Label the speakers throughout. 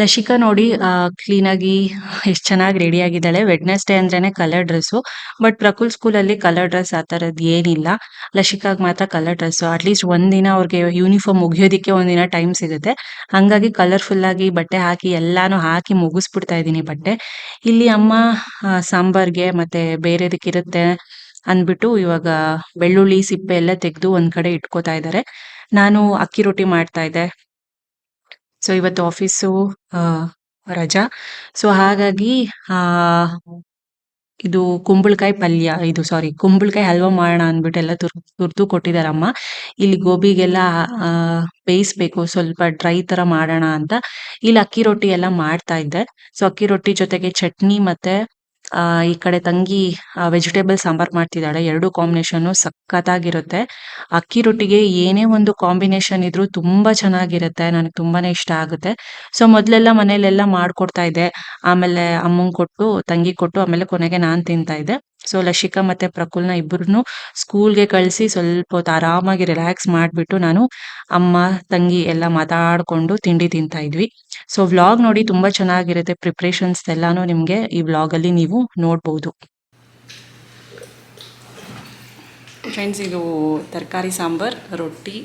Speaker 1: ಲಶಿಕಾ ನೋಡಿ ಕ್ಲೀನಾಗಿ ಎಷ್ಟು ಚೆನ್ನಾಗಿ ರೆಡಿ ಆಗಿದ್ದಾಳೆ. ವೆಡ್ನೆಸ್ಡೇ ಅಂದ್ರೇನೆ ಕಲರ್ ಡ್ರೆಸ್ಸು ಬಟ್ ಪ್ರಕುಲ್ ಸ್ಕೂಲಲ್ಲಿ ಕಲರ್ ಡ್ರೆಸ್ ಆ ತರದ್ ಏನಿಲ್ಲ. ಲಶಿಕಾಗ್ ಮಾತ್ರ ಕಲರ್ ಡ್ರೆಸ್ ಅಟ್ಲೀಸ್ಟ್ ಒಂದಿನ ಅವ್ರಿಗೆ ಯೂನಿಫಾರ್ಮ್ ಮುಗಿಯೋದಿಕ್ಕೆ ಒಂದಿನ ಟೈಮ್ ಸಿಗುತ್ತೆ. ಹಂಗಾಗಿ ಕಲರ್ಫುಲ್ ಆಗಿ ಬಟ್ಟೆ ಹಾಕಿ ಎಲ್ಲಾನು ಹಾಕಿ ಮುಗಿಸ್ಬಿಡ್ತಾ ಇದ್ದೀನಿ ಬಟ್ಟೆ. ಇಲ್ಲಿ ಅಮ್ಮ ಸಾಂಬಾರ್ಗೆ ಮತ್ತೆ ಬೇರೆದಕ್ಕಿರುತ್ತೆ ಅಂದ್ಬಿಟ್ಟು ಇವಾಗ ಬೆಳ್ಳುಳ್ಳಿ, ಸಿಪ್ಪೆ ಎಲ್ಲ ತೆಗೆದು ಒಂದ್ ಕಡೆ ಇಟ್ಕೋತಾ ಇದ್ದಾರೆ ನಾನು ಅಕ್ಕಿ ರೊಟ್ಟಿ ಮಾಡ್ತಾ ಇದ್ದೆ. ಸೊ ಇವತ್ತು ಆಫೀಸು ರಜಾ. ಸೊ ಹಾಗಾಗಿ, ಆ, ಇದು ಕುಂಬಳಕಾಯಿ ಪಲ್ಯ, ಇದು ಸಾರಿ ಕುಂಬಳಕಾಯಿ ಹಲ್ವಾ ಮಾಡೋಣ ಅಂದ್ಬಿಟ್ಟು ಎಲ್ಲ ತುರ್, ತುರ್ದು ಕೊಟ್ಟಿದಾರಮ್ಮ ಇಲ್ಲಿ ಗೋಬಿಗೆಲ್ಲ ಬೇಯಿಸ್ಬೇಕು, ಸ್ವಲ್ಪ ಡ್ರೈ ತರ ಮಾಡೋಣ ಅಂತ. ಇಲ್ಲಿ ಅಕ್ಕಿ ರೊಟ್ಟಿ ಎಲ್ಲ ಮಾಡ್ತಾ ಇದ್ದೆ. ಸೊ ಅಕ್ಕಿ ರೊಟ್ಟಿ ಜೊತೆಗೆ ಚಟ್ನಿ ಮತ್ತೆ ಆ, ಈ ಕಡೆ ತಂಗಿ ವೆಜಿಟೇಬಲ್ ಸಾಂಬಾರ್ ಮಾಡ್ತಿದ್ದಾಳೆ. ಎರಡು ಕಾಂಬಿನೇಷನ್ ಸಖತ್ತಾಗಿರುತ್ತೆ. ಅಕ್ಕಿ ರೊಟ್ಟಿಗೆ ಏನೇ ಒಂದು ಕಾಂಬಿನೇಷನ್ ಇದ್ರೂ ತುಂಬಾ ಚೆನ್ನಾಗಿರುತ್ತೆ. ನನಗೆ ತುಂಬಾನೇ ಇಷ್ಟ ಆಗುತ್ತೆ. ಸೊ ಮೊದ್ಲೆಲ್ಲ ಮನೇಲೆಲ್ಲ ಮಾಡ್ಕೊಡ್ತಾ ಇದ್ದೆ. ಆಮೇಲೆ ಅಮ್ಮಂಗ್ ಕೊಟ್ಟು ತಂಗಿ ಕೊಟ್ಟು, ಆಮೇಲೆ ಕೊನೆಗೆ ನಾನ್ ತಿಂತಾ ಇದ್ದೆ. ಸೊ ಲಶಿಕಾ ಮತ್ತೆ ಪ್ರಕುಲ್ನ ಇಬ್ಬರನ್ನು ಸ್ಕೂಲ್ಗೆ ಕಳಿಸಿ ಸ್ವಲ್ಪ ಹೊತ್ತು ಆರಾಮಾಗಿ ರಿಲ್ಯಾಕ್ಸ್ ಮಾಡ್ಬಿಟ್ಟು ನಾನು ಅಮ್ಮ, ತಂಗಿ ಎಲ್ಲ ಮಾತಾಡ್ಕೊಂಡು ತಿಂಡಿ ತಿಂತಾ ಇದ್ವಿ. ಸೊ ವ್ಲಾಗ್ ನೋಡಿ ತುಂಬಾ ಚೆನ್ನಾಗಿರುತ್ತೆ ಪ್ರಿಪ್ರೇಷನ್ಸ್ ಎಲ್ಲಾನು ನಿಮಗೆ ಈ ವ್ಲಾಗ್ ಅಲ್ಲಿ ನೀವು ನೋಡ್ಬೋದು. ಫ್ರೆಂಡ್ಸ್ ಇದು ತರಕಾರಿ ಸಾಂಬಾರ್, ರೊಟ್ಟಿ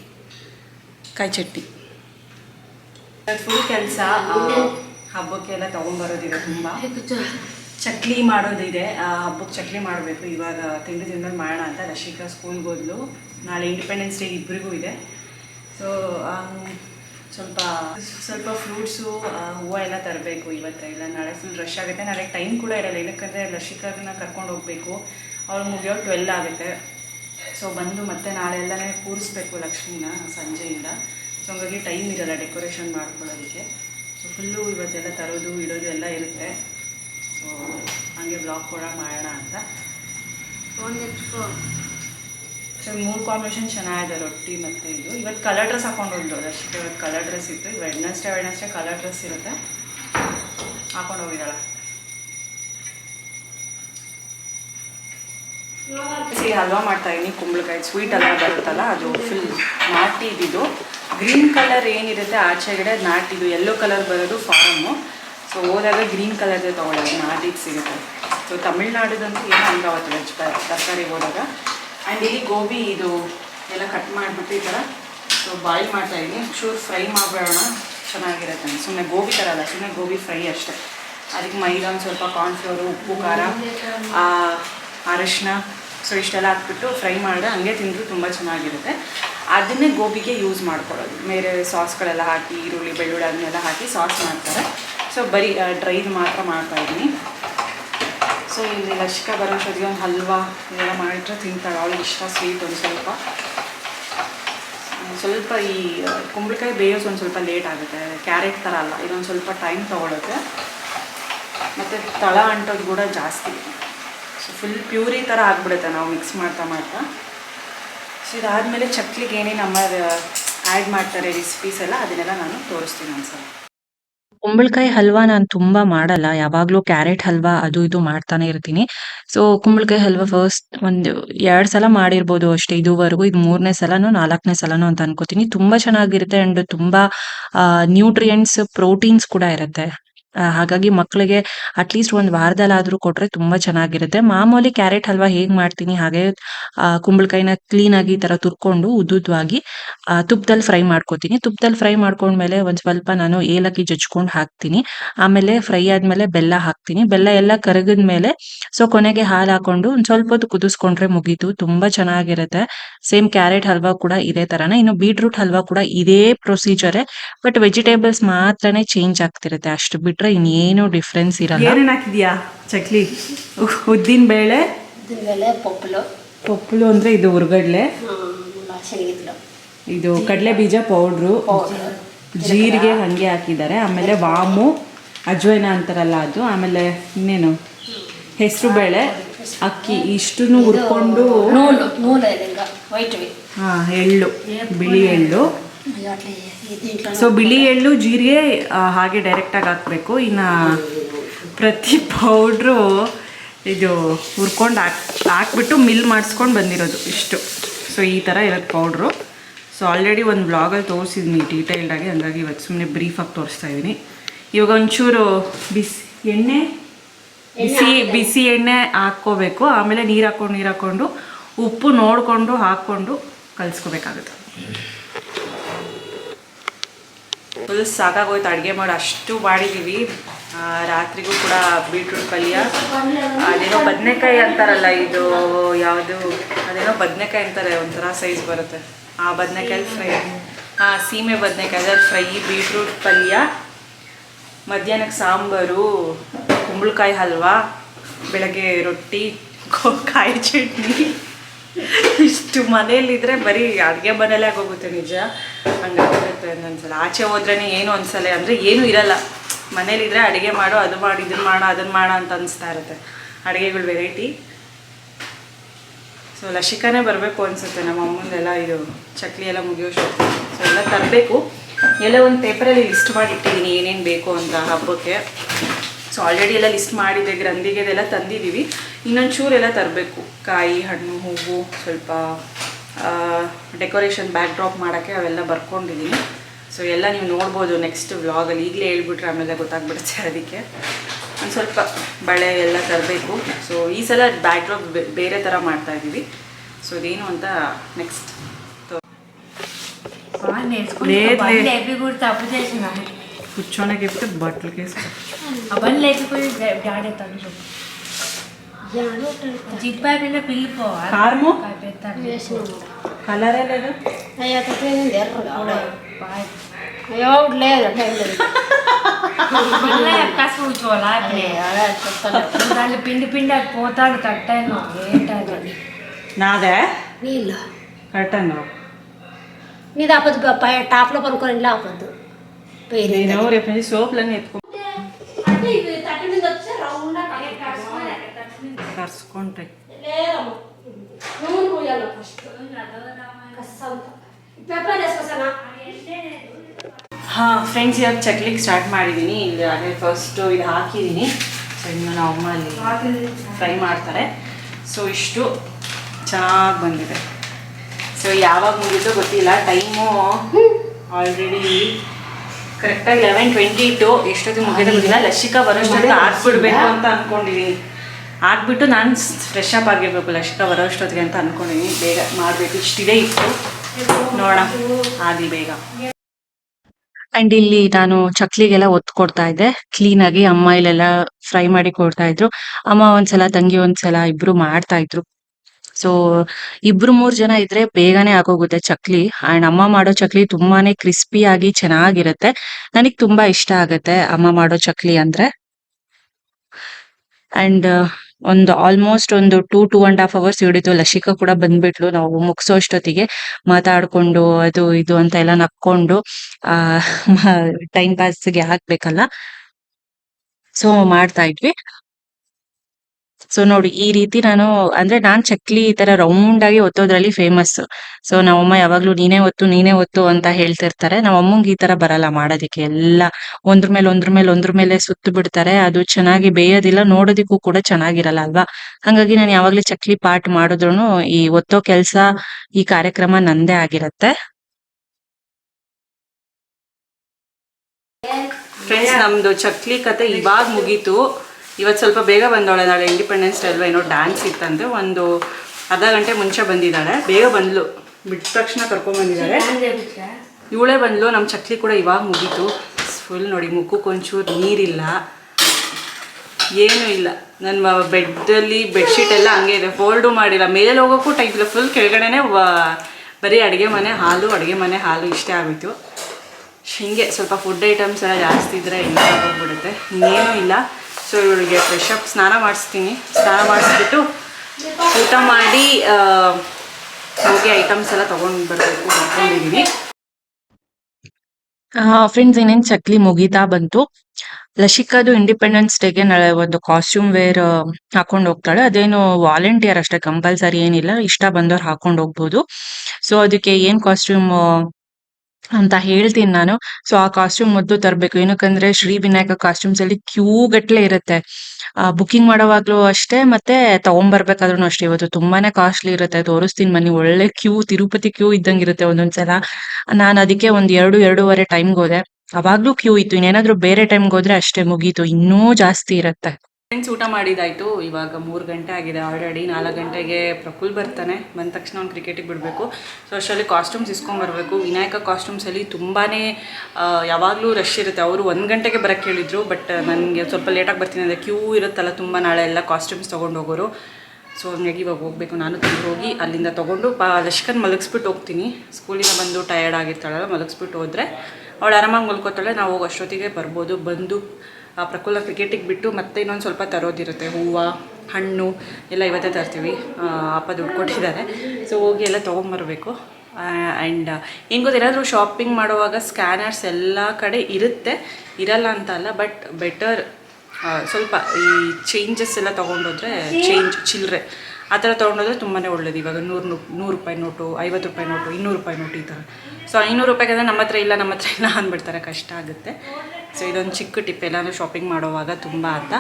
Speaker 1: ಕಾಯಿ ಚಟ್ನಿ ಫುಲ್ ಕೆಲಸ ಹಬ್ಬಕ್ಕೆಲ್ಲ ತಗೊಂಡ್ಬರೋದಿದೆ ತುಂಬ. ಚಕ್ಲಿ ಮಾಡೋದಿದೆ ಹಬ್ಬಕ್ಕೆ ಚಕ್ಲಿ ಮಾಡಬೇಕು. ಇವಾಗ ತಿಂಡಿ ತಿಂದ್ಮೇಲೆ ಮಾಡೋಣ ಅಂತ ರಶಿಕಾ ಸ್ಕೂಲ್ಗೆ ಹೋದ್ಲು. ನಾಳೆ ಇಂಡಿಪೆಂಡೆನ್ಸ್ ಡೇ ಇಬ್ಬರಿಗೂ ಇದೆ. ಸೊ ಸ್ವಲ್ಪ ಸ್ವಲ್ಪ ಫ್ರೂಟ್ಸು ಹೂವು ಎಲ್ಲ ತರಬೇಕು ಇವತ್ತು. ಇಲ್ಲ, ನಾಳೆ ಫುಲ್ ರಶ್ ಆಗುತ್ತೆ. ನಾಳೆ ಟೈಮ್ ಕೂಡ ಇರಲ್ಲ. ಏನಕ್ಕಂದರೆ ಲಸಿಕರನ್ನ ಕರ್ಕೊಂಡು ಹೋಗಬೇಕು. ಅವ್ರು ಮುಗಿಯೋ ಟ್ವೆಲ್ ಆಗುತ್ತೆ. ಸೊ ಬಂದು ಮತ್ತೆ ನಾಳೆ ಎಲ್ಲನೇ ಕೂರಿಸ್ಬೇಕು ಲಕ್ಷ್ಮಿನ ಸಂಜೆಯಿಂದ. ಸೊ ಹಂಗಾಗಿ ಟೈಮ್ ಇರಲ್ಲ ಡೆಕೋರೇಷನ್ ಮಾಡ್ಕೊಳ್ಳೋದಕ್ಕೆ. ಸೊ ಫುಲ್ಲು ಇವತ್ತೆಲ್ಲ ತರೋದು, ಇಡೋದು ಎಲ್ಲ ಇರುತ್ತೆ. ಸೊ ಹಂಗೆ ಬ್ಲಾಗ್ ಕೂಡ ಮಾಡೋಣ ಅಂತ. ಸೊ ಮೂರು ಕಾಂಬಿನೇಷನ್ ಚೆನ್ನಾಗಿದೆ, ರೊಟ್ಟಿ ಮತ್ತು ಇದು. ಇವತ್ತು ಕಲರ್ ಡ್ರೆಸ್ ಹಾಕೊಂಡು ಹೋಗಿದ್ದು ಅಷ್ಟೇ ಇವತ್ತು ಕಲರ್ ಡ್ರೆಸ್ ಇತ್ತು. ವೆಡ್ನೆಸ್ಡೇ ವೆಡ್ನೆಸ್ಡೇ ಕಲರ್ ಡ್ರೆಸ್ ಇರುತ್ತೆ. ಹಾಕೊಂಡು ಹೋಗಿದ್ದಾಳೆ ಸಿ ಹಲ್ವಾ ಮಾಡ್ತಾ ಇದ್ದೀನಿ ಕುಂಬಳಕಾಯಿ. ಸ್ವೀಟ್ ಹಲ್ವಾ ಬರುತ್ತಲ್ಲ, ಅದು ಫುಲ್ ನಾಟಿ ಇದ್ದಿದ್ದು. ಗ್ರೀನ್ ಕಲರ್ ಏನಿರುತ್ತೆ ಆಚೆಗಡೆ ನಾಟಿದು ಯೆಲ್ಲೋ ಕಲರ್ ಬರೋದು ಫಾರಮ್ಮು ಸೊ ಹೋದಾಗ ಗ್ರೀನ್ ಕಲರ್ದೇ ತೊಗೊಳ್ಳೋದು ನಾಟಿಗೆ ಸಿಗುತ್ತೆ. ಸೊ ತಮಿಳ್ನಾಡುದಂತೂ ಏನೋ ಹಂಗ ಅವತ್ತು ವೆಜ್ ತರಕಾರಿಗೆ ಹೋದಾಗ. ಆ್ಯಂಡ್ ಇಲ್ಲಿ ಗೋಬಿ ಇದು ಎಲ್ಲ ಕಟ್ ಮಾಡಿಬಿಟ್ಟು ಈ ಥರ ಸೊ ಬಾಯ್ಲ್ ಮಾಡ್ತಾ ಇದ್ದೀನಿ ಚೂರು ಫ್ರೈ ಮಾಡಬೇಡೋಣ. ಚೆನ್ನಾಗಿರುತ್ತೆ ಸುಮ್ಮನೆ ಗೋಬಿ ಥರ ಅಲ್ಲ ಸುಮ್ಮನೆ ಗೋಬಿ ಫ್ರೈ ಅಷ್ಟೇ. ಅದಕ್ಕೆ ಮೈದಾ ಒಂದು ಸ್ವಲ್ಪ ಕಾರ್ನ್ಫ್ಲೋರು ಉಪ್ಪು, ಖಾರ ಅರಶಿನ ಸೊ ಇಷ್ಟೆಲ್ಲ ಹಾಕ್ಬಿಟ್ಟು ಫ್ರೈ ಮಾಡಿದ್ರೆ ಹಂಗೆ ತಿಂದರೂ ತುಂಬ ಚೆನ್ನಾಗಿರುತ್ತೆ. ಅದನ್ನೇ ಗೋಬಿಗೆ ಯೂಸ್ ಮಾಡ್ಕೊಳ್ಳೋದು. ಬೇರೆ ಸಾಸ್ಗಳೆಲ್ಲ ಹಾಕಿ, ಈರುಳ್ಳಿ, ಬೆಳ್ಳುಳ್ಳಿ ಅದನ್ನೆಲ್ಲ ಹಾಕಿ ಸಾಸ್ ಮಾಡ್ತಾರೆ. ಸೊ ಬರೀ ಡ್ರೈದು ಮಾತ್ರ ಮಾಡ್ತಾ ಇದ್ದೀನಿ ಸೊ ಇಲ್ಲಿ ಲಕ್ಷಿಕ ಬರೋಷ್ಟೊತ್ತಿಗೆ ಒಂದು ಹಲ್ವಾ ಇದೆಲ್ಲ ಮಾಡಿಟ್ರೆ ತಿಂತಾಳೆ. ಅವಳಿಗೆ ಇಷ್ಟ ಸ್ವೀಟ್ ಒಂದು ಸ್ವಲ್ಪ. ಒಂದ್ ಸ್ವಲ್ಪ ಈ ಕುಂಬಳಕಾಯಿ ಬೇಯೋದು ಒಂದು ಸ್ವಲ್ಪ ಲೇಟ್ ಆಗುತ್ತೆ. ಕ್ಯಾರೆಟ್ ಥರ ಅಲ್ಲ, ಇದೊಂದು ಸ್ವಲ್ಪ ಟೈಮ್ ತೊಗೊಳುತ್ತೆ. ಮತ್ತು ತಳ ಅಂಟೋದು ಕೂಡ ಜಾಸ್ತಿ. ಸೊ ಫುಲ್ ಪ್ಯೂರಿ ಥರ ಆಗಿಬಿಡುತ್ತೆ ನಾವು ಮಿಕ್ಸ್ ಮಾಡ್ತಾ ಮಾಡ್ತಾ. ಸೊ ಇದಾದಮೇಲೆ ಚಕ್ಲಿಗೆ ಏನೇನು ನಮ್ಮ ಆ್ಯಡ್ ಮಾಡ್ತಾರೆ ರೆಸಿಪೀಸ್ ಎಲ್ಲ, ಅದನ್ನೆಲ್ಲ ನಾನು ತೋರಿಸ್ತೀನಿ ಒಂದ್ಸಲ. ಕುಂಬಳಕಾಯಿ ಹಲ್ವಾ ನಾನು ತುಂಬಾ ಮಾಡಲ್ಲ. ಯಾವಾಗ್ಲೂ ಕ್ಯಾರೆಟ್ ಹಲ್ವಾ ಅದು ಇದು ಮಾಡ್ತಾನೆ ಇರ್ತೀನಿ. ಸೊ ಕುಂಬಳಕಾಯಿ ಹಲ್ವಾ ಫಸ್ಟ್ ಒಂದು ಎರಡ್ ಸಲ ಮಾಡಿರ್ಬೋದು ಅಷ್ಟೇ ಇದುವರೆಗೂ. ಇದು ಮೂರನೇ ಸಲನೋ, ನಾಲ್ಕನೇ ಸಲನೋ ಅಂತ ಅನ್ಕೋತೀನಿ. ತುಂಬಾ ಚೆನ್ನಾಗಿರುತ್ತೆ ಅಂಡ್ ತುಂಬಾ ನ್ಯೂಟ್ರಿಯೆಂಟ್ಸ್ ಪ್ರೋಟೀನ್ಸ್ ಕೂಡ ಇರುತ್ತೆ. ಹಾಗಾಗಿ ಮಕ್ಕಳಿಗೆ ಅಟ್ಲೀಸ್ಟ್ ಒಂದು ವಾರದಲ್ಲಾದ್ರೂ ಕೊಟ್ರೆ ತುಂಬಾ ಚೆನ್ನಾಗಿರುತ್ತೆ. ಮಾಮೂಲಿ ಕ್ಯಾರೆಟ್ ಹಲ್ವಾ ಹೇಗ್ ಮಾಡ್ತೀನಿ, ಹಾಗೆ ಕುಂಬಳಕಾಯಿನ ಕ್ಲೀನ್ ಆಗಿ ಈ ತರ ತುರ್ಕೊಂಡು ಉದ್ದುದ್ವಾಗಿ ತುಪ್ಪದಲ್ಲಿ ಫ್ರೈ ಮಾಡ್ಕೋತೀನಿ. ತುಪ್ಪದಲ್ಲಿ ಫ್ರೈ ಮಾಡ್ಕೊಂಡ್ಮೇಲೆ ಒಂದ್ ಸ್ವಲ್ಪ ನಾನು ಏಲಕ್ಕಿ ಜಜ್ಕೊಂಡು ಹಾಕ್ತೀನಿ. ಆಮೇಲೆ ಫ್ರೈ ಆದ್ಮೇಲೆ ಬೆಲ್ಲ ಹಾಕ್ತೀನಿ. ಬೆಲ್ಲ ಎಲ್ಲ ಕರಗಿದ್ಮೇಲೆ ಸೊ ಕೊನೆಗೆ ಹಾಲು ಹಾಕೊಂಡು ಒಂದ್ ಸ್ವಲ್ಪ ಹೊತ್ತು ಕುದಿಸ್ಕೊಂಡ್ರೆ ಮುಗೀತು. ತುಂಬಾ ಚೆನ್ನಾಗಿರುತ್ತೆ. ಸೇಮ್ ಕ್ಯಾರೆಟ್ ಹಲ್ವಾ ಕೂಡ ಇದೇ ತರನೇ. ಇನ್ನು ಬೀಟ್ರೂಟ್ ಹಲ್ವಾ ಕೂಡ ಇದೇ ಪ್ರೊಸೀಜರೇ ಬಟ್ ವೆಜಿಟೇಬಲ್ಸ್ ಮಾತ್ರನೇ ಚೇಂಜ್ ಆಗ್ತಿರುತ್ತೆ. ಅಷ್ಟು ಬಿಟ್ರೆ ಇನ್ನೇನು ಡಿಫ್ರೆನ್ಸ್ ಇರಲ್ಲ.
Speaker 2: ಏನೇನು ಹಾಕಿದ್ಯಾ ಚಕ್ಲಿ? ಉದ್ದಿನ ಬೇಳೆ
Speaker 3: ಪೊಪ್ಪಲು
Speaker 2: ಪಪ್ಪಲು ಅಂದರೆ ಇದು ಉರ್ಗಡ್ಲೆ. ಇದು ಕಡಲೆ ಬೀಜ ಪೌಡ್ರು ಜೀರಿಗೆ ಹಾಗೆ ಹಾಕಿದ್ದಾರೆ. ಆಮೇಲೆ ವಾಮು ಅಜ್ವೈನ ಅಂತಾರಲ್ಲ ಅದು. ಆಮೇಲೆ ಇನ್ನೇನು? ಹೆಸರು ಬೇಳೆ. ಅಕ್ಕಿ ಇಷ್ಟನ್ನು ಹುರ್ಕೊಂಡು ಹಾಂ ಎಳ್ಳು ಬಿಳಿ ಎಳ್ಳು. ಸೊ ಬಿಳಿ ಎಳ್ಳು ಜೀರಿಗೆ ಹಾಗೆ ಡೈರೆಕ್ಟಾಗಿ ಹಾಕಬೇಕು. ಇನ್ನು ಪ್ರತಿ ಪೌಡ್ರು ಇದು ಹುರ್ಕೊಂಡು ಹಾಕ್ ಹಾಕ್ಬಿಟ್ಟು ಮಿಲ್ ಮಾಡಿಸ್ಕೊಂಡು ಬಂದಿರೋದು ಇಷ್ಟು. ಸೊ ಈ ಥರ ಇರೋದು ಪೌಡ್ರು ಸೊ ಆಲ್ರೆಡಿ ಒಂದು ಬ್ಲಾಗಲ್ಲಿ ತೋರಿಸಿದ್ದೀನಿ ಡೀಟೇಲ್ಡಾಗಿ ಹಂಗಾಗಿ ಇವತ್ತು ಸುಮ್ಮನೆ ಬ್ರೀಫಾಗಿ ತೋರಿಸ್ತಾ ಇದ್ದೀನಿ ಇವಾಗ ಒಂಚೂರು ಬಿಸಿ ಎಣ್ಣೆ ಬಿಸಿ ಬಿಸಿ ಎಣ್ಣೆ ಹಾಕ್ಕೋಬೇಕು. ಆಮೇಲೆ ನೀರು ಹಾಕ್ಕೊಂಡು ನೀರು ಹಾಕ್ಕೊಂಡು ಉಪ್ಪು ನೋಡಿಕೊಂಡು ಹಾಕ್ಕೊಂಡು ಕಲಿಸ್ಕೋಬೇಕಾಗುತ್ತೆ. ಫುಲ್ ಸಾಕಾಗೋಯ್ತು, ಅಡುಗೆ ಮಾಡಿ, ಅಷ್ಟು ಮಾಡಿದ್ದೀವಿ ರಾತ್ರಿಗೂ ಕೂಡ ಬೀಟ್ರೂಟ್ ಪಲ್ಯ. ಅದೇನೋ ಬದನೆಕಾಯಿ ಅಂತಾರಲ್ಲ, ಇದು ಯಾವುದು? ಅದೇನೋ ಬದನೆಕಾಯಿ ಅಂತಾರೆ, ಒಂಥರ ಸೈಜ್ ಬರುತ್ತೆ. ಆ ಬದನೆಕಾಯಿ ಫ್ರೈ. ಹಾಂ ಸೀಮೆ ಬದನೆಕಾಯಿ ಅದ್ರ ಫ್ರೈ ಬೀಟ್ರೂಟ್ ಪಲ್ಯ, ಮಧ್ಯಾಹ್ನಕ್ಕೆ ಸಾಂಬಾರು, ಕುಂಬಳಕಾಯಿ ಹಲ್ವಾ, ಬೆಳಗ್ಗೆ ರೊಟ್ಟಿ, ಕಾಯಿ ಚಟ್ನಿ. ಇಷ್ಟು ಮನೆಯಲ್ಲಿದ್ದರೆ ಬರೀ ಅಡುಗೆ ಮನೇಲೇ ಆಗೋಗುತ್ತೆ ನಿಜ. ಹಂಗಾಗುತ್ತೆ ಅನ್ಸಲ್ಲ ಆಚೆ ಹೋದ್ರೇ ಏನು ಅನ್ಸಲ್ಲ ಅಂದರೆ ಏನೂ ಇರಲ್ಲ. ಮನೇಲಿದ್ರೆ ಅಡುಗೆ ಮಾಡೋ, ಅದು ಮಾಡು ಇದನ್ನು ಮಾಡೋ ಅದನ್ನು ಮಾಡೋ ಅಂತ ಅನಿಸ್ತಾ ಇರುತ್ತೆ. ಅಡುಗೆಗಳು ವೆರೈಟಿ ಸೊ ಲಶಿಕಾನೇ ಬರಬೇಕು ಅನಿಸುತ್ತೆ ನಮ್ಮ ಅಮ್ಮಂದೆಲ್ಲ, ಇದು ಚಕ್ಲಿ ಎಲ್ಲ ಮುಗಿಯೋಷ್ಟು ಸೊ ಎಲ್ಲ ತರಬೇಕು. ಎಲ್ಲ ಒಂದು ಪೇಪರಲ್ಲಿ ಲಿಸ್ಟ್ ಮಾಡಿಟ್ಟಿದ್ದೀನಿ, ಏನೇನು ಬೇಕು ಅಂತ ಹಬ್ಬಕ್ಕೆ. ಸೊ ಆಲ್ರೆಡಿ ಎಲ್ಲ ಲಿಸ್ಟ್ ಮಾಡಿದೆ ಗ್ರಂಥಿಗೆದೆಲ್ಲ ತಂದಿದ್ದೀವಿ. ಇನ್ನೊಂದು ಚೂರೆಲ್ಲ ತರಬೇಕು. ಕಾಯಿ, ಹಣ್ಣು, ಹೂವು, ಸ್ವಲ್ಪ ಡೆಕೋರೇಷನ್ ಬ್ಯಾಕ್ ಡ್ರಾಪ್ ಮಾಡೋಕ್ಕೆ ಅವೆಲ್ಲ ಬರ್ಕೊಂಡಿದ್ದೀನಿ ಸೊ ಎಲ್ಲ ನೀವು ನೋಡ್ಬೋದು ನೆಕ್ಸ್ಟ್ ವ್ಲಾಗಲ್ಲಿ ಈಗಲೇ ಹೇಳ್ಬಿಟ್ರೆ ಆಮೇಲೆ ಗೊತ್ತಾಗ್ಬಿಡುತ್ತೆ ಅದಕ್ಕೆ ಒಂದು ಸ್ವಲ್ಪ ಬಳೆ ಎಲ್ಲ ತರಬೇಕು ಸೊ ಈ ಸಲ ಬ್ಯಾಕ್ ಡ್ರಾಪ್ ಬೇರೆ ಥರ ಮಾಡ್ತಾ ಇದ್ದೀವಿ ಸೊ ಅದೇನು ಅಂತ నెక్స్ట్ లేదు, లేదు.
Speaker 4: తప్పు చేసిన
Speaker 2: కూర్చొని చెప్తే బట్టలు వేసుకో
Speaker 4: అవన్నీ లేకపోయి డాడీ తను జిప్ అయిపోయిన పిల్లిపో
Speaker 2: కారము? కలరే లేదు?
Speaker 3: అయ్యా తప్పేది ఎర్రగా
Speaker 4: పిండి పిండి అది పోతాడు కట్ అయినా
Speaker 2: నాదే?
Speaker 3: కట్
Speaker 2: అయినా
Speaker 3: నీది ఆపద్దు టాప్లో పనుకొని ఆపద్దు.
Speaker 2: రేపు సోప్లన్నీ ఎత్తుకో.
Speaker 3: ಆರಿಸ್ಕೊಂಡ್ರಿ
Speaker 2: ಹಾ ಫ್ರೆಂಡ್ಸ್ ಇವಾಗ ಚಕ್ಲಿಕ್ ಸ್ಟಾರ್ಟ್ ಮಾಡಿದ್ದೀನಿ ಇಲ್ಲಿ ಅದೇ ಫಸ್ಟು ಇದು ಹಾಕಿದ್ದೀನಿ ಸೊ ಇನ್ನು ಅಮ್ಮ ಅಲ್ಲಿ ಫ್ರೈ ಮಾಡ್ತಾರೆ. ಸೊ ಇಷ್ಟು ಚೆನ್ನಾಗಿ ಬಂದಿದೆ. ಸೊ ಯಾವಾಗ ಮುಗಿತೋ ಗೊತ್ತಿಲ್ಲ. ಟೈಮು ಆಲ್ರೆಡಿ ಕರೆಕ್ಟಾಗಿ ಲೆವೆನ್ ಟ್ವೆಂಟಿ ಟು ಎಷ್ಟೊತ್ತಿಗೆ ಮುಗಿದ ಗೊತ್ತಿಲ್ಲ. ಲಸಿಕಾ ಬರೋಷ್ಟು ಹಾಕ್ಬಿಡ್ಬೇಕು ಅಂತ ಅಂದ್ಕೊಂಡಿದ್ದೀನಿ ಹಾಕ್ಬಿಟ್ಟು ನಾನು ಫ್ರೆಶ್ ಅಪ್ ಆಗಿರ್ಬೇಕು ಬರೋ ಅಷ್ಟೊತ್ತಿಗೆ ಅಂತ ಅಂದ್ಕೊಂಡಿದ್ದೀನಿ ಬೇಗ ಮಾಡಬೇಕು. ಇಷ್ಟಿದೆ ಇತ್ತು. ನೋಡೋಣ. ಆಗಲಿ ಬೇಗ.
Speaker 1: ಅಂಡ್ ಇಲ್ಲಿ ನಾನು ಚಕ್ಲಿಗೆಲ್ಲ ಒತ್ತು ಕೊಡ್ತಾ ಇದ್ದೆ. ಕ್ಲೀನ್ ಆಗಿ ಅಮ್ಮ ಇಲ್ಲೆಲ್ಲ ಫ್ರೈ ಮಾಡಿ ಕೊಡ್ತಾ ಇದ್ರು. ಅಮ್ಮ ಒಂದ್ಸಲ, ತಂಗಿ ಒಂದ್ಸಲ ಇಬ್ರು ಮಾಡ್ತಾ ಇದ್ರು. ಸೊ ಇಬ್ರು ಮೂರ್ ಜನ ಇದ್ರೆ ಬೇಗನೆ ಆಗೋಗುತ್ತೆ ಚಕ್ಲಿ. ಅಂಡ್ ಅಮ್ಮ ಮಾಡೋ ಚಕ್ಲಿ ತುಂಬಾನೇ ಕ್ರಿಸ್ಪಿ ಆಗಿ ಚೆನ್ನಾಗಿರುತ್ತೆ. ನನಗ್ ತುಂಬಾ ಇಷ್ಟ ಆಗತ್ತೆ ಅಮ್ಮ ಮಾಡೋ ಚಕ್ಲಿ ಅಂದ್ರೆ. ಅಂಡ್ ಒಂದು ಆಲ್ಮೋಸ್ಟ್ ಒಂದು two two and half hours ಹಿಡಿತು ಲಶಿಕಾ ಕೂಡ ಬಂದ್ಬಿಟ್ಲು. ನಾವು ಮುಗಿಸೋ ಅಷ್ಟೊತ್ತಿಗೆ ಮಾತಾಡ್ಕೊಂಡು ಅದು, ಇದು ಅಂತ ಎಲ್ಲ ನಕ್ಕೊಂಡು ಆ ಟೈಮ್ ಪಾಸ್ಗೆ ಹಾಕ್ಬೇಕಲ್ಲ? ಸೊ ಮಾಡ್ತಾ ಇದ್ವಿ. ಸೊ ನೋಡಿ, ಈ ರೀತಿ ನಾನು, ಅಂದ್ರೆ ನಾನ್ ಚಕ್ಲಿ ಈ ತರ ರೌಂಡ್ ಆಗಿ ಒತ್ತೋದ್ರಲ್ಲಿ ಫೇಮಸ್ ಸೊ ನಮ್ಮಮ್ಮ ಯಾವಾಗ್ಲೂ ನೀನೇ ಒತ್ತು ನೀನೇ ಒತ್ತು ಅಂತ ಹೇಳ್ತಿರ್ತಾರೆ. ನಮ್ಮ ಅಮ್ಮಂಗ್ ಈ ತರ ಬರಲ್ಲ ಮಾಡೋದಿಕ್ಕೆ. ಎಲ್ಲ ಒಂದ್ರ ಮೇಲೆ ಒಂದ್ರ ಮೇಲೆ ಒಂದ್ರ ಮೇಲೆ ಸುತ್ತು ಬಿಡ್ತಾರೆ. ಅದು ಚೆನ್ನಾಗಿ ಬೇಯೋದಿಲ್ಲ, ನೋಡೋದಿಕ್ಕೂ ಕೂಡ ಚೆನ್ನಾಗಿರಲ್ಲ ಅಲ್ವಾ? ಹಂಗಾಗಿ ನಾನು ಯಾವಾಗ್ಲೂ ಚಕ್ಲಿ ಪಾಟ್ ಮಾಡಿದ್ರು ಈ ಒತ್ತೋ ಕೆಲ್ಸ, ಈ ಕಾರ್ಯಕ್ರಮ ನಂದೇ ಆಗಿರತ್ತೆ.
Speaker 2: ಫ್ರೆಂಡ್ಸ್ ನಮ್ದು ಚಕ್ಲಿ ಕತೆ ಇವಾಗ ಮುಗೀತು. ಇವತ್ತು ಸ್ವಲ್ಪ ಬೇಗ ಬಂದವಳೆ ನಾಳೆ ಇಂಡಿಪೆಂಡೆನ್ಸ್ ಡೇ ಅಲ್ವಾ ಏನೋ ಡ್ಯಾನ್ಸ್ ಇತ್ತಂತೆ ಒಂದು ಅರ್ಧ ಗಂಟೆ ಮುಂಚೆ ಬಂದಿದ್ದಾಳೆ. ಬೇಗ ಬಂದ್ಲು. ಬಿಟ್ಟ ತಕ್ಷಣ ಕರ್ಕೊಂಡ್ ಬಂದಿದ್ದಾಳೆ. ಇವಳೇ ಬಂದ್ಲು ನಮ್ಮ ಚಕ್ಲಿ ಕೂಡ ಇವಾಗ ಮುಗೀತು. ಫುಲ್ ನೋಡಿ ಮುಖಕ್ಕೆ ಒಂಚೂರು ನೀರಿಲ್ಲ. ಏನೂ ಇಲ್ಲ. ನನ್ನ ಬೆಡ್ಡಲ್ಲಿ ಬೆಡ್ಶೀಟ್ ಎಲ್ಲ ಹಂಗೆ ಇದೆ. ಫೋಲ್ಡು ಮಾಡಿಲ್ಲ. ಮೇಲೆ ಹೋಗೋಕ್ಕೂ ಟೈಮ್ ಇಲ್ಲ. ಫುಲ್ ಕೆಳಗಡೆನೆ ಬರೀ ಅಡುಗೆ ಮನೆ ಹಾಲು ಅಡುಗೆ ಮನೆ ಹಾಲು ಇಷ್ಟೇ ಆಗಿತ್ತು ಹಿಂಗೆ ಸ್ವಲ್ಪ ಫುಡ್ ಐಟಮ್ಸ್ ಎಲ್ಲ ಜಾಸ್ತಿ ಇದ್ದರೆ ಇನ್ನೂ ಆಗೋಗ್ಬಿಡುತ್ತೆ. ಇನ್ನೇನೂ ಇಲ್ಲ. ಸೊ ಇವಳಿಗೆ ಫ್ರೆಶ್ ಅಪ್ ಸ್ನಾನ ಮಾಡಿಸ್ತೀನಿ. ಸ್ನಾನ ಮಾಡಿಸ್ಬಿಟ್ಟು ಊಟ ಮಾಡಿ ಹೋಗಿ ಐಟಮ್ಸ್ ಎಲ್ಲ ತೊಗೊಂಡು ಬರಬೇಕು ಅಂದ್ಕೊಂಡಿದ್ದೀನಿ
Speaker 1: ಫ್ರೆಂಡ್ಸ್ ಏನೇನು ಚಕ್ಲಿ ಮುಗೀತಾ ಬಂತು. ಲಶಿಕಾದು ಇಂಡಿಪೆಂಡೆನ್ಸ್ ಡೇಗೆ ನಾಳೆ ಒಂದು ಕಾಸ್ಟ್ಯೂಮ್ ವೇರ್ ಹಾಕೊಂಡು ಹೋಗ್ತಾಳೆ. ಅದೇನು ವಾಲಂಟಿಯರ್ ಅಷ್ಟೇ ಕಂಪಲ್ಸರಿ ಏನಿಲ್ಲ. ಇಷ್ಟ ಬಂದವ್ರು ಹಾಕೊಂಡು ಹೋಗ್ಬೋದು. ಸೊ ಅದಕ್ಕೆ ಏನ್ ಕಾಸ್ಟ್ಯೂಮ್ ಅಂತ ಹೇಳ್ತೀನಿ ನಾನು. ಸೊ ಆ ಕಾಸ್ಟ್ಯೂಮ್ ಮೊದ್ಲು ತರಬೇಕು. ಏನಕ್ಕಂದ್ರೆ, ಶ್ರೀ ವಿನಾಯಕ ಕಾಸ್ಟ್ಯೂಮ್ಸ್ ಅಲ್ಲಿ ಕ್ಯೂ ಗಟ್ಲೆ ಇರುತ್ತೆ. ಬುಕಿಂಗ್ ಮಾಡೋವಾಗ್ಲೂ ಅಷ್ಟೇ, ಮತ್ತೆ ತಗೊಂಡ್ಬರ್ಬೇಕಾದ್ರೂ ಅಷ್ಟೇ. ಇವತ್ತು ತುಂಬಾನೇ ಕಾಸ್ಟ್ಲಿ ಇರುತ್ತೆ. ತೋರಿಸ್ತೀನಿ ಮನಿ. ಒಳ್ಳೆ ಕ್ಯೂ ತಿರುಪತಿ ಕ್ಯೂ ಇದ್ದಂಗೆ ಇರುತ್ತೆ ಒಂದೊಂದ್ಸಲ. ನಾನು ಅದಕ್ಕೆ ಒಂದ್ ಎರಡು, ಎರಡೂವರೆ ಟೈಮ್ಗೆ ಹೋದೆ. ಅವಾಗ್ಲೂ ಕ್ಯೂ ಇತ್ತು. ಇನ್ನೇನಾದ್ರೂ ಬೇರೆ ಟೈಮ್ಗೆ ಹೋದ್ರೆ ಅಷ್ಟೇ ಮುಗೀತು. ಇನ್ನೂ ಜಾಸ್ತಿ ಇರತ್ತೆ.
Speaker 2: ಫ್ರೆಂಡ್ಸ್ ಊಟ ಮಾಡಿದಾಯ್ತು. ಇವಾಗ ಮೂರು ಗಂಟೆ ಆಗಿದೆ ಆಲ್ರೆಡಿ ನಾಲ್ಕು ಗಂಟೆಗೆ ಪ್ರಕುಲ್ ಬರ್ತಾನೆ. ಬಂದ ತಕ್ಷಣ ಅವ್ನು ಕ್ರಿಕೆಟಿಗೆ ಬಿಡಬೇಕು. ಸೊ ಅಷ್ಟರಲ್ಲಿ ಕಾಸ್ಟ್ಯೂಮ್ಸ್ ಇಸ್ಕೊಂಬರ್ಬೇಕು ವಿನಾಯಕ ಕಾಸ್ಟ್ಯೂಮ್ಸಲ್ಲಿ ತುಂಬಾ ಯಾವಾಗಲೂ ರಶ್ ಇರುತ್ತೆ. ಅವರು ಒಂದು ಗಂಟೆಗೆ ಬರೋಕ್ಕೆ ಹೇಳಿದ್ರು ಬಟ್ ನನಗೆ ಸ್ವಲ್ಪ ಲೇಟಾಗಿ ಬರ್ತೀನಿ ಅಂದರೆ ಕ್ಯೂ ಇರುತ್ತಲ್ಲ ತುಂಬ ನಾಳೆ ಎಲ್ಲ ಕಾಸ್ಟ್ಯೂಮ್ಸ್ ತೊಗೊಂಡು ಹೋಗೋರು. ಸೊ ಹಂಗಾಗಿ ಇವಾಗ ಹೋಗಬೇಕು. ನಾನು ತಂದು ಹೋಗಿ ಅಲ್ಲಿಂದ ತೊಗೊಂಡು, ಪಾ ಲಶ್ಕನ್ ಮಲಗಿಸ್ಬಿಟ್ಟು ಹೋಗ್ತೀನಿ. ಸ್ಕೂಲಿಂದ ಬಂದು ಟಯರ್ಡ್ ಆಗಿರ್ತಾಳಲ್ಲ, ಮಲಗಿಸ್ಬಿಟ್ಟು ಹೋದರೆ ಅವಳು ಆರಾಮಾಗಿ ಮಲ್ಕೋತಾಳೆ. ನಾವು ಹೋಗೋ ಅಷ್ಟೊತ್ತಿಗೆ ಬರ್ಬೋದು. ಬಂದು ಪ್ರಕುಲ ಕ್ರಿಕೆಟಿಗೆ ಬಿಟ್ಟು ಮತ್ತೆ ಇನ್ನೊಂದು ಸ್ವಲ್ಪ ತರೋದಿರುತ್ತೆ. ಹೂವು ಹಣ್ಣು ಎಲ್ಲ ಇವತ್ತೇ ತರ್ತೀವಿ. ಆ, ಅಪ್ಪ ದುಡ್ಡು ಕೊಟ್ಟಿದ್ದಾರೆ. ಸೊ ಹೋಗಿ ಎಲ್ಲ ತೊಗೊಂಬರ್ಬೇಕು. ಆ್ಯಂಡ್ ಏನು ಗೊತ್ತು ಏನಾದರೂ ಶಾಪಿಂಗ್ ಮಾಡುವಾಗ ಸ್ಕ್ಯಾನರ್ಸ್ ಎಲ್ಲ ಕಡೆ ಇರುತ್ತೆ. ಇರಲ್ಲ ಅಂತ ಅಲ್ಲ ಬಟ್ ಬೆಟರ್ ಸ್ವಲ್ಪ ಈ ಚೇಂಜಸ್ ಎಲ್ಲ ತೊಗೊಂಡೋದ್ರೆ ಚೇಂಜ್ ಚಿಲ್ಲರೆ ಆ ಥರ ತೊಗೊಂಡೋದ್ರೆ ತುಂಬಾ ಒಳ್ಳೇದು. ಇವಾಗ ನೂರು ನೂರು ರೂಪಾಯಿ ನೋಟು ಐವತ್ತು ರೂಪಾಯಿ ನೋಟು ಇನ್ನೂರು ರೂಪಾಯಿ ನೋಟು ಈ ಥರ. ಸೊ ಐನೂರು ರೂಪಾಯಿಗೆ ಅಂದರೆ ನಮ್ಮ ಹತ್ರ ಇಲ್ಲ ನಮ್ಮ ಹತ್ರ ಇಲ್ಲ ಅಂದ್ಬಿಡ್ತಾರೆ. ಕಷ್ಟ ಆಗುತ್ತೆ. ಸೊ ಇದೊಂದು ಚಿಕ್ಕ ಟಿಪ್ ಎಲ್ಲಾನು ಶಾಪಿಂಗ್ ಮಾಡೋವಾಗ ತುಂಬ ಅಂತ.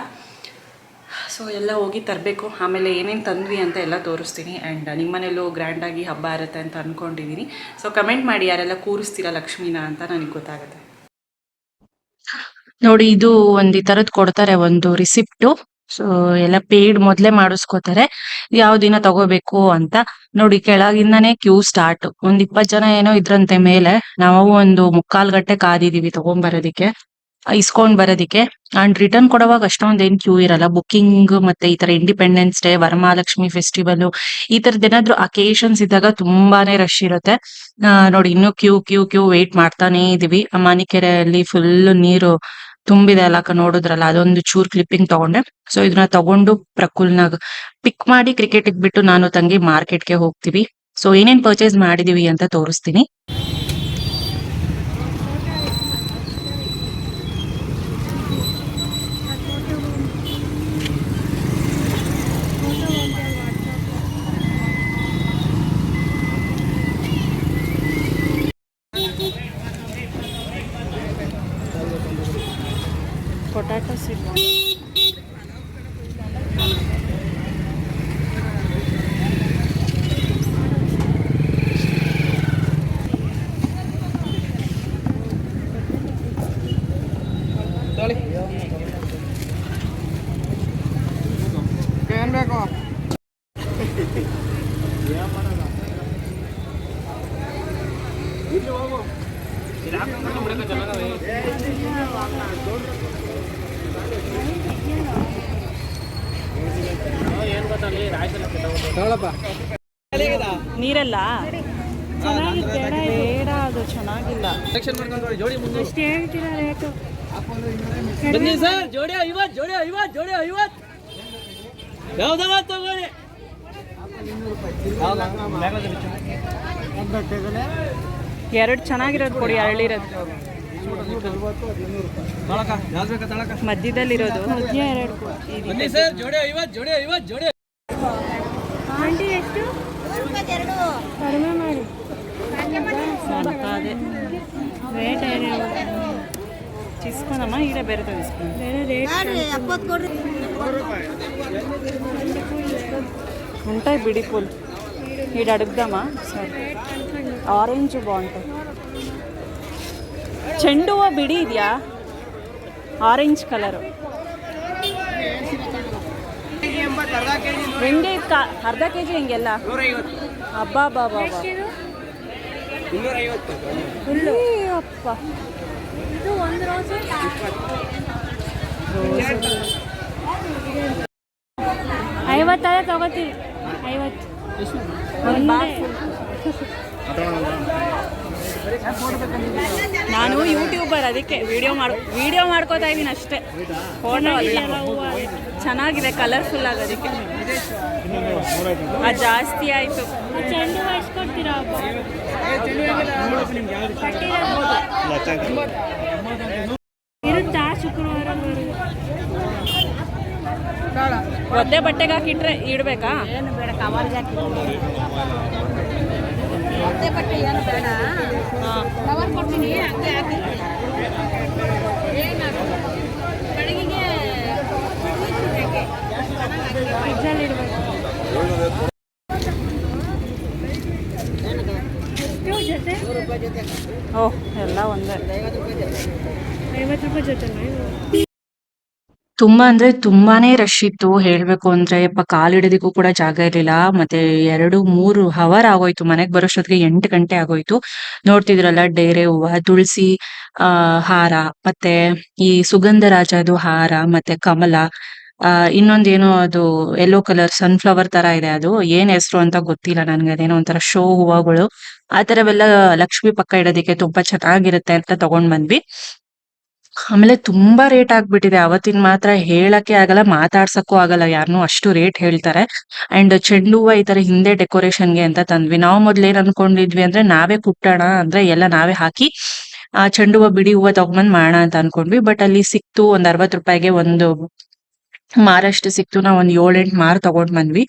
Speaker 2: ಸೊ ಎಲ್ಲ ಹೋಗಿ ತರಬೇಕು. ಆಮೇಲೆ ಏನೇನು ತಂದ್ವಿ ಅಂತ ಎಲ್ಲ ತೋರಿಸ್ತೀನಿ. ಆ್ಯಂಡ್ ನಿಮ್ಮನೇಲೂ ಗ್ರ್ಯಾಂಡಾಗಿ ಹಬ್ಬ ಇರುತ್ತೆ ಅಂತ ಅಂದ್ಕೊಂಡಿದ್ದೀನಿ ಸೊ ಕಮೆಂಟ್ ಮಾಡಿ, ಯಾರೆಲ್ಲ ಕೂರಿಸ್ತೀರಾ ಲಕ್ಷ್ಮೀನ ಅಂತ ನನಗೆ ಗೊತ್ತಾಗುತ್ತೆ.
Speaker 1: ನೋಡಿ, ಇದು ಒಂದು ಈ ತರದ್ ಕೊಡ್ತಾರೆ, ಒಂದು ರಿಸಿಪ್ಟು ಸೊ ಎಲ್ಲ ಪೇಯ್ಡ್ ಮೊದ್ಲೇ ಮಾಡಿಸ್ಕೋತಾರೆ. ಯಾವ ದಿನ ತಗೋಬೇಕು ಅಂತ. ನೋಡಿ, ಕೆಳಗಿಂದಾನೇ ಕ್ಯೂ ಸ್ಟಾರ್ಟ್ ಒಂದ್ ಇಪ್ಪತ್ ಜನ ಏನೋ ಇದ್ರಂತೆ ಮೇಲೆ. ನಾವು ಒಂದು ಮುಕ್ಕಾಲ್ ಗಂಟೆ ಕಾದಿದೀವಿ ತಗೊಂಬರೋದಿಕ್ಕೆ. ಇಸ್ಕೊಂಡ್ ಬರೋದಿಕ್ಕೆ. ಅಂಡ್ ರಿಟರ್ನ್ ಕೊಡುವಾಗ ಅಷ್ಟೊಂದ್ ಏನ್ ಕ್ಯೂ ಇರಲ್ಲ. ಬುಕ್ಕಿಂಗ್ ಮತ್ತೆ ಈ ತರ ಇಂಡಿಪೆಂಡೆನ್ಸ್ ಡೇ ವರಮಹಾಲಕ್ಷ್ಮಿ ಫೆಸ್ಟಿವಲ್ ಈ ತರದ್ ಏನಾದ್ರು ಅಕೇಶನ್ಸ್ ಇದ್ದಾಗ ತುಂಬಾನೇ ರಶ್ ಇರುತ್ತೆ. ನೋಡಿ, ಇನ್ನು ಕ್ಯೂ ಕ್ಯೂ ಕ್ಯೂ ವೇಟ್ ಮಾಡ್ತಾನೆ ಇದೀವಿ. ಆ ಮಾನಿಕೆರೆಯಲ್ಲಿ ಫುಲ್ ನೀರು ತುಂಬಿದೆ ಅಲ್ಲಕ್ಕ ನೋಡಿದ್ರಲ್ಲ, ಅದೊಂದು ಚೂರ್ ಕ್ಲಿಪ್ಪಿಂಗ್ ತಗೊಂಡೆ. ಸೊ ಇದನ್ನ ತಗೊಂಡು ಪ್ರಕುಲ್ನಾಗ ಪಿಕ್ ಮಾಡಿ ಕ್ರಿಕೆಟ್ ಬಿಟ್ಟು ನಾನು ತಂಗಿ ಮಾರ್ಕೆಟ್ಗೆ ಹೋಗ್ತೀವಿ. ಸೊ ಏನೇನ್ ಪರ್ಚೇಸ್ ಮಾಡಿದೀವಿ ಅಂತ ತೋರಿಸ್ತೀನಿ.
Speaker 2: cortar com a cebola. ನೀರೆಲ್ಲ? ಬೇಡ ಅದು ಚೆನ್ನಾಗಿಲ್ಲ.
Speaker 5: ಬನ್ನಿ ಸರ್ ಜೋಡಿ ಐವತ್ತು ಜೋಡಿ ಐವತ್ತು ಜೋಡಿ ಐವತ್ತು ಯಾವ್ದವ ತಗೊಳ್ಳಿ.
Speaker 2: ಎರಡು ಚೆನ್ನಾಗಿರೋದು ಕೊಡಿ ಅರಳಿರೋದು. ಮಧ್ಯದಲ್ಲಿರೋದು. ಮಧ್ಯ ಎರಡು ಕೊಡಿ.
Speaker 5: ಸರ್ ಜೋಡಿ ಐವತ್ತು ಜೋಡಿ ಐವತ್ತು ಜೋಡಿ
Speaker 2: ಅದೇ ತಿಸ್ಕೊನಮ್ಮ ಈಡೆ ಬೇರೆ ತೆಗಿಸ್ಕೊಂಡು ఉంటాయి బిడి పూలు ఈడ అడుగుదామా సరే ఆరెంజ్ బాగుంటాయి ಚೆಂಡು ಹೂವು ಬಿಡಿ ಇದೆಯಾ ಆರೆಂಜ್ ಕಲರು ಹೆಂಗೆ ಕಾ ಅರ್ಧ ಕೆ ಜಿ ಹೆಂಗೆಲ್ಲ ಅಬ್ಬಾ ಬಾ ಬಾ ಬಾ ಫುಲ್ಲು. ಅಪ್ಪ.
Speaker 3: ಇದು ಒಂದು ರೋಸು
Speaker 4: ಐವತ್ತಾದ್ರೆ ತಗೋತೀವಿ. ಐವತ್ತು.
Speaker 2: ನಾನು ಯೂಟ್ಯೂಬರ್ ಅದಕ್ಕೆ ವಿಡಿಯೋ ಮಾಡ್ ವಿಡಿಯೋ ಮಾಡ್ಕೋತಾ ಇದ್ದೀನಿ ಅಷ್ಟೇ. ಫೋಟೋ ಅಲ್ಲ ಚೆನ್ನಾಗಿದೆ ಕಲರ್ಫುಲ್ ಆಗೋದಕ್ಕೆ ಅದು ಜಾಸ್ತಿ ಆಯಿತು.
Speaker 4: ಚೆಂಡು ಇರುತ್ತಾ ಶುಕ್ರವಾರ?
Speaker 2: ಒದ್ದೆ ಬಟ್ಟೆಗೆ ಹಾಕಿಟ್ರೆ ಇಡಬೇಕಾ?
Speaker 3: ಏನು ಬೇಡ ಕವರ್ಗೆ ಹಾಕಿ ಮತ್ತೆ ಬಟ್ಟೆ ಏನು ಬೇಡ. ಕವರ್ ಕೊಡ್ತೀನಿ ಹಂಗೆ ಹಾಕಿ. ಏನು ಬೆಳಗಿಗೆ
Speaker 4: ಫ್ರಿಜ್ಜಲ್ಲಿ ಇಡಬೇಕು ಎಷ್ಟು ಜೊತೆ.
Speaker 2: ಓಹ್ ಎಲ್ಲ ಒಂದೇ
Speaker 1: ತುಂಬಾ ಅಂದ್ರೆ ತುಂಬಾನೇ ರಶ್ ಇತ್ತು. ಹೇಳ್ಬೇಕು ಅಂದ್ರೆ ಯಪ್ಪ ಕಾಲಿಡೋದಕ್ಕೂ ಕೂಡ ಜಾಗ ಇರ್ಲಿಲ್ಲ. ಮತ್ತೆ ಎರಡು, ಮೂರು ಹವರ್ ಆಗೋಯ್ತು. ಮನೆಗ್ ಬರೋಷ್ಟೊತ್ತಿಗೆ ಎಂಟು ಗಂಟೆ ಆಗೋಯ್ತು. ನೋಡ್ತಿದ್ರಲ್ಲ, ಡೇರೆ, ಹೂವ, ತುಳಸಿ, ಆ, ಹಾರ, ಮತ್ತೆ ಈ ಸುಗಂಧರಾಜದು ಹಾರ, ಮತ್ತೆ ಕಮಲ, ಆ, ಇನ್ನೊಂದೇನೋ ಅದು ಯೆಲ್ಲೋ ಕಲರ್ ಸನ್ಫ್ಲವರ್ ತರ ಇದೆ ಅದು. ಏನ್ ಹೆಸರು ಅಂತ ಗೊತ್ತಿಲ್ಲ ನನ್ಗೆ. ಅದೇನೋ ಒಂಥರ ಶೋ ಹೂವಗಳು. ಆ ತರವೆಲ್ಲ ಲಕ್ಷ್ಮಿ ಪಕ್ಕ ಇಡೋದಿಕ್ಕೆ ತುಂಬಾ ಚೆನ್ನಾಗಿರುತ್ತೆ ಅಂತ ತಗೊಂಡ್ ಬಂದ್ವಿ. ಆಮೇಲೆ ತುಂಬಾ ರೇಟ್ ಆಗ್ಬಿಟ್ಟಿದೆ. ಅವತ್ತಿನ ಮಾತ್ರ ಹೇಳಕ್ಕೆ ಆಗಲ್ಲ, ಮಾತಾಡ್ಸಕ್ಕೂ ಆಗಲ್ಲ. ಯಾರನ್ನೂ ಅಷ್ಟು ರೇಟ್ ಹೇಳ್ತಾರೆ. ಅಂಡ್ ಚೆಂಡು ಹೂವ ಈ ತರ ಹಿಂದೆ ಡೆಕೋರೇಷನ್ಗೆ ಅಂತ ತಂದ್ವಿ. ನಾವು ಮೊದ್ಲು ಏನ್ ಅನ್ಕೊಂಡಿದ್ವಿ ಅಂದ್ರೆ, ನಾವೇ ಕುಟ್ಟೋಣ ಅಂದ್ರೆ ಎಲ್ಲ ನಾವೇ ಹಾಕಿ, ಆ ಚೆಂಡು ಹೂವ ಬಿಡಿ ಹೂವ ತಗೊಂಬಂದ್ ಮಾಡೋಣ ಅಂತ ಅನ್ಕೊಂಡ್ವಿ. ಬಟ್ ಅಲ್ಲಿ ಸಿಕ್ತು ಒಂದ್ ಅರವತ್ ರೂಪಾಯಿಗೆ ಒಂದು ಮಾರಷ್ಟು ಸಿಕ್ತು. ನಾವ್ ಒಂದ್ ಏಳೆಂಟ್ ಮಾರ್ ತಗೊಂಡ್ ಬಂದ್ವಿ.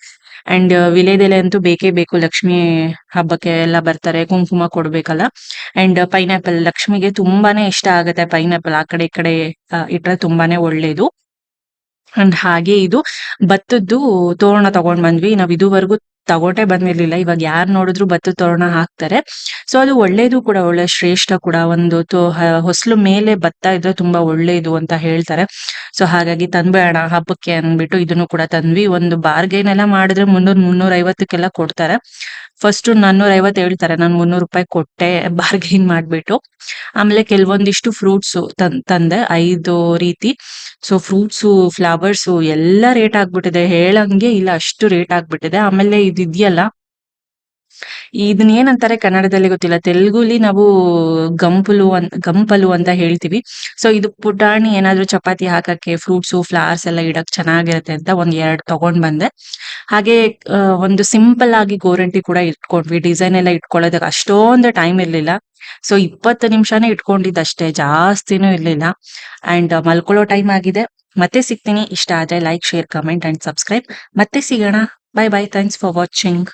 Speaker 1: ಅಂಡ್ ವಿಲೇದೆಲೆ ಅಂತೂ ಬೇಕೇ ಬೇಕು ಲಕ್ಷ್ಮಿ ಹಬ್ಬಕ್ಕೆ ಎಲ್ಲ ಬರ್ತಾರೆ, ಕುಂಕುಮ ಕೊಡ್ಬೇಕಲ್ಲ. ಅಂಡ್ ಪೈನಾಪಲ್ ಲಕ್ಷ್ಮಿಗೆ ತುಂಬಾನೇ ಇಷ್ಟ ಆಗುತ್ತೆ ಪೈನಾಪಲ್ ಆ ಕಡೆ ಈ ಕಡೆ ಇಟ್ರೆ ತುಂಬಾನೇ ಒಳ್ಳೇದು. ಅಂಡ್ ಹಾಗೆ ಇದು ಭತ್ತದ್ದು ತೋರಣ ತಗೊಂಡ್ ಬಂದ್ವಿ. ನಾವ್ ಇದುವರೆಗೂ ತಗೋಟೆ ಬಂದಿರ್ಲಿಲ್ಲ. ಇವಾಗ ಯಾರ್ ನೋಡಿದ್ರು ಭತ್ತದ ತೋರಣ ಹಾಕ್ತಾರೆ. ಸೊ ಅದು ಒಳ್ಳೇದು ಕೂಡ, ಒಳ್ಳೆ ಶ್ರೇಷ್ಠ ಕೂಡ ಒಂದು ಹೊಸಲು ಮೇಲೆ ಭತ್ತ ಇದ್ರೆ ತುಂಬಾ ಒಳ್ಳೇದು ಅಂತ ಹೇಳ್ತಾರೆ. ಸೊ ಹಾಗಾಗಿ ತಂದ್ಬೇಡ ಹಬ್ಬಕ್ಕೆ ಅಂದ್ಬಿಟ್ಟು ಇದನ್ನು ಕೂಡ ತಂದ್ವಿ. ಒಂದು ಬಾರ್ಗೇನ್ ಎಲ್ಲ ಮಾಡಿದ್ರೆ ಮುನ್ನೂರ್ ಮುನ್ನೂರ ಐವತ್ತಕ್ಕೆಲ್ಲ ಕೊಡ್ತಾರೆ. ಫಸ್ಟ್ ನಾನ್ನೂರ ಐವತ್ತು ಹೇಳ್ತಾರೆ, ನಾನು ಮುನ್ನೂರು ರೂಪಾಯಿ ಕೊಟ್ಟೆ ಬಾರ್ಗೇನ್ ಮಾಡ್ಬಿಟ್ಟು. ಆಮೇಲೆ ಕೆಲವೊಂದಿಷ್ಟು ಫ್ರೂಟ್ಸ್ ತಂದೆ ಐದು ರೀತಿ. ಸೊ ಫ್ರೂಟ್ಸ್ ಫ್ಲವರ್ಸು ಎಲ್ಲ ರೇಟ್ ಆಗ್ಬಿಟ್ಟಿದೆ. ಹೇಳಂಗೆ ಇಲ್ಲ, ಅಷ್ಟು ರೇಟ್ ಆಗ್ಬಿಟ್ಟಿದೆ. ಆಮೇಲೆ ಇದ್ ಇದೆಯಲ್ಲ ಇದನ್ನ ಏನಂತಾರೆ ಕನ್ನಡದಲ್ಲಿ ಗೊತ್ತಿಲ್ಲ. ತೆಲುಗುಲಿ ನಾವು ಗಂಪುಲು ಗಂಪಲು ಅಂತ ಹೇಳ್ತೀವಿ. ಸೊ ಇದು ಪುಟಾಣಿ ಏನಾದ್ರೂ ಚಪಾತಿ ಹಾಕಕ್ಕೆ ಫ್ರೂಟ್ಸು ಫ್ಲವರ್ಸ್ ಎಲ್ಲ ಇಡಕ್ ಚೆನ್ನಾಗಿರುತ್ತೆ ಅಂತ ಒಂದ್ ಎರಡ್ ತಗೊಂಡ್ ಬಂದೆ. ಹಾಗೆ ಒಂದು ಸಿಂಪಲ್ ಆಗಿ ಗೋರಂಟಿ ಕೂಡ ಇಟ್ಕೊಂಡ್ವಿ. ಡಿಸೈನ್ ಎಲ್ಲ ಇಟ್ಕೊಳ್ಳೋದಕ್ಕೆ ಅಷ್ಟೊಂದು ಟೈಮ್ ಇರ್ಲಿಲ್ಲ. ಸೊ ಇಪ್ಪತ್ತು ನಿಮಿಷನೇ ಇಟ್ಕೊಂಡಿದ್ದಷ್ಟೇ. ಜಾಸ್ತಿನೂ ಇರ್ಲಿಲ್ಲ. ಅಂಡ್ ಮಲ್ಕೊಳ್ಳೋ ಟೈಮ್ ಆಗಿದೆ. ಮತ್ತೆ ಸಿಗ್ತೀನಿ. ಇಷ್ಟ ಆದ್ರೆ like share comment and subscribe ಮತ್ತೆ ಸಿಗೋಣ. Bye bye thanks for watching